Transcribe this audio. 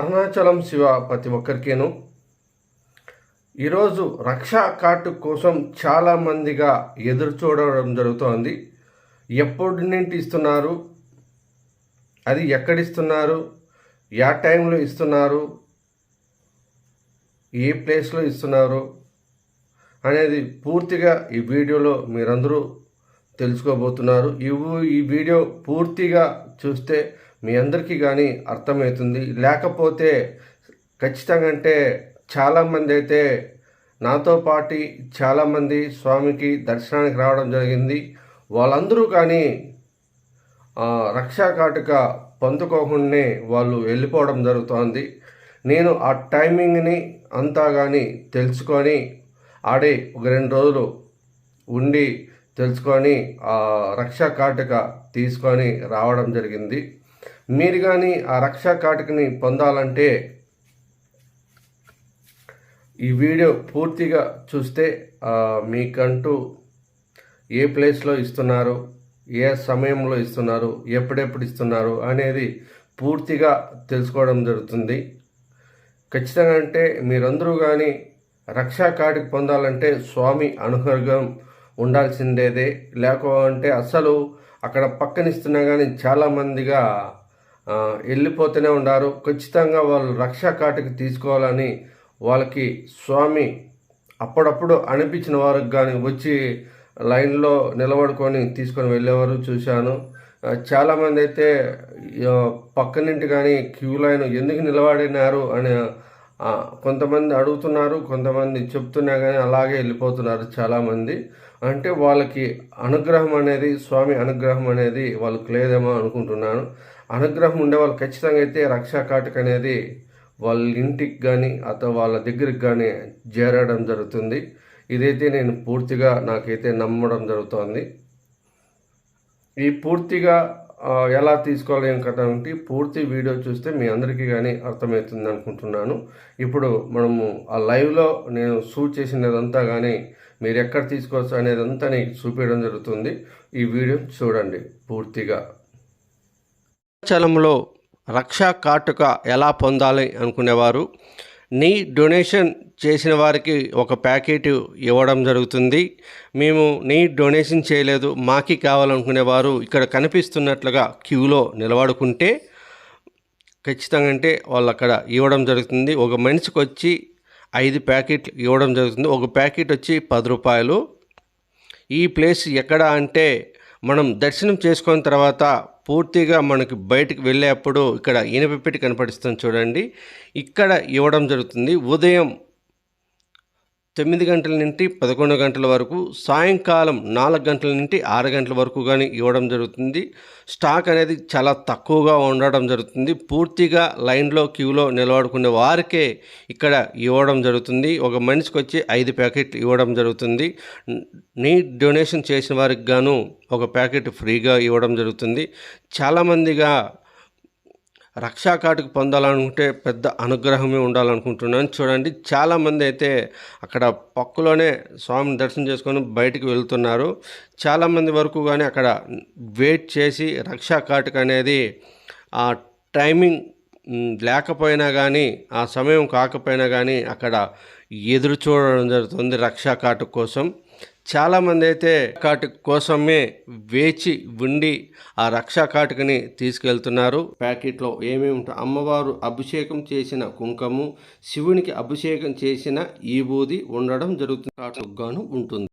అరుణాచలం శివ ప్రతి ఒక్కరికేను. ఈరోజు రక్షా కార్డు కోసం చాలా మందిగా ఎదురు చూడడం జరుగుతోంది. ఎప్పటి నుండి ఇస్తున్నారు? అది ఎక్కడిస్తున్నారు? యా టైంలో ఇస్తున్నారు? ఏ ప్లేస్లో ఇస్తున్నారు? అనేది పూర్తిగా ఈ వీడియోలో మీరందరూ తెలుసుకోబోతున్నారు. ఇవి ఈ వీడియో పూర్తిగా చూస్తే మీ అందరికీ కానీ అర్థమవుతుంది. లేకపోతే ఖచ్చితంగా అంటే చాలామంది అయితే నాతో పాటు చాలామంది స్వామికి దర్శనానికి రావడం జరిగింది. వాళ్ళందరూ కానీ రక్షా కాటుక పొందుకోకుండానే వాళ్ళు వెళ్ళిపోవడం జరుగుతోంది. నేను ఆ టైమింగ్ని అంతా కానీ తెలుసుకొని ఆడే ఒక రెండు రోజులు ఉండి తెలుసుకొని ఆ రక్షా కాటుక తీసుకొని రావడం జరిగింది. మీరు కానీ ఆ రక్షా కాటుకని పొందాలంటే ఈ వీడియో పూర్తిగా చూస్తే మీకంటూ ఏ ప్లేస్లో ఇస్తున్నారు ఏ సమయంలో ఇస్తున్నారు ఎప్పుడెప్పుడు ఇస్తున్నారు అనేది పూర్తిగా తెలుసుకోవడం జరుగుతుంది. ఖచ్చితంగా అంటే మీరందరూ కానీ రక్షా కార్డుకి పొందాలంటే స్వామి అనుగ్రహం ఉండాల్సిందేదే. లేకపోతే అసలు అక్కడ పక్కనిస్తున్నా కానీ చాలామందిగా వెళ్ళిపోతూనే ఉన్నారు ఖచ్చితంగా వాళ్ళు రక్షా కార్డుకి తీసుకోవాలని వాళ్ళకి స్వామి అప్పుడప్పుడు అనిపించిన వారికి కానీ వచ్చి లైన్లో నిలబడుకొని తీసుకొని వెళ్ళేవారు చూశాను. చాలామంది అయితే పక్కనింటి కానీ క్యూ లైన్ ఎందుకు నిలబడినారు అని కొంతమంది అడుగుతున్నారు కొంతమంది చెప్తున్నా కానీ అలాగే వెళ్ళిపోతున్నారు చాలామంది. అంటే వాళ్ళకి అనుగ్రహం అనేది స్వామి అనుగ్రహం అనేది వాళ్ళకి లేదేమో అనుకుంటున్నాను. అనుగ్రహం ఉండే వాళ్ళు ఖచ్చితంగా అయితే రక్షా కాటుక అనేది వాళ్ళ ఇంటికి కానీ అథవా వాళ్ళ దగ్గరికి కానీ చేరడం జరుగుతుంది. ఇదైతే నేను పూర్తిగా నాకైతే నమ్మడం జరుగుతోంది. ఈ పూర్తిగా ఎలా తీసుకోవాలి ఏం కథ అంటే పూర్తి వీడియో చూస్తే మీ అందరికీ కానీ అర్థమవుతుంది అనుకుంటున్నాను. ఇప్పుడు మనము ఆ లైవ్లో నేను షూట్ చేసినదంతా కానీ మీరు ఎక్కడ తీసుకోవచ్చు అనేదంతా నీకు చూపించడం జరుగుతుంది. ఈ వీడియో చూడండి పూర్తిగా. చలంలో రక్షా కాటుక ఎలా పొందాలి అనుకునేవారు? నీ డొనేషన్ చేసిన వారికి ఒక ప్యాకెట్ ఇవ్వడం జరుగుతుంది. మేము నీ డొనేషన్ చేయలేదు. మాకి కావాలనుకునేవారు ఇక్కడ కనిపిస్తున్నట్లుగా క్యూలో నిలబడుకుంటే ఖచ్చితంగా అంటే వాళ్ళు అక్కడ ఇవ్వడం జరుగుతుంది. ఒక మనిషికి వచ్చి ఐదు ప్యాకెట్లు ఇవ్వడం జరుగుతుంది. ఒక ప్యాకెట్ వచ్చి పది రూపాయలు. ఈ ప్లేస్ ఎక్కడ అంటే మనం దర్శనం చేసుకున్న తర్వాత పూర్తిగా మనకి బయటికి వెళ్ళేప్పుడు ఇక్కడ ఇనపెట్టి కనపడిస్తుంది చూడండి. ఇక్కడ ఇవ్వడం జరుగుతుంది. ఉదయం తొమ్మిది గంటల నుండి పదకొండు గంటల వరకు సాయంకాలం నాలుగు గంటల నుండి ఆరు గంటల వరకు కానీ ఇవ్వడం జరుగుతుంది. స్టాక్ అనేది చాలా తక్కువగా ఉండడం జరుగుతుంది. పూర్తిగా లైన్లో క్యూలో నిలబడుకునే వారికే ఇక్కడ ఇవ్వడం జరుగుతుంది. ఒక మనిషికి వచ్చి ఐదు ప్యాకెట్ ఇవ్వడం జరుగుతుంది. నీ డొనేషన్ చేసిన వారికి గాను ఒక ప్యాకెట్ ఫ్రీగా ఇవ్వడం జరుగుతుంది. చాలామందిగా రక్షా కార్డుకు పొందాలనుకుంటే పెద్ద అనుగ్రహమే ఉండాలనుకుంటున్నాను. చూడండి చాలామంది అయితే అక్కడ పక్కలోనే స్వామిని దర్శనం చేసుకొని బయటికి వెళ్తున్నారు. చాలామంది వరకు కానీ అక్కడ వెయిట్ చేసి రక్షా కార్డుకు అనేది ఆ టైమింగ్ లేకపోయినా కానీ ఆ సమయం కాకపోయినా కానీ అక్కడ ఎదురు చూడడం జరుగుతుంది రక్షా కోసం. చాలామంది అయితే కాటు కోసమే వేచి ఉండి ఆ రక్షా కాటుకని తీసుకెళ్తున్నారు. ప్యాకెట్లో ఏమేమి ఉంటాయి అమ్మవారు అభిషేకం చేసిన కుంకము శివునికి అభిషేకం చేసిన ఈ బూది ఉండడం జరుగుతుంది. కాటుగాను ఉంటుంది.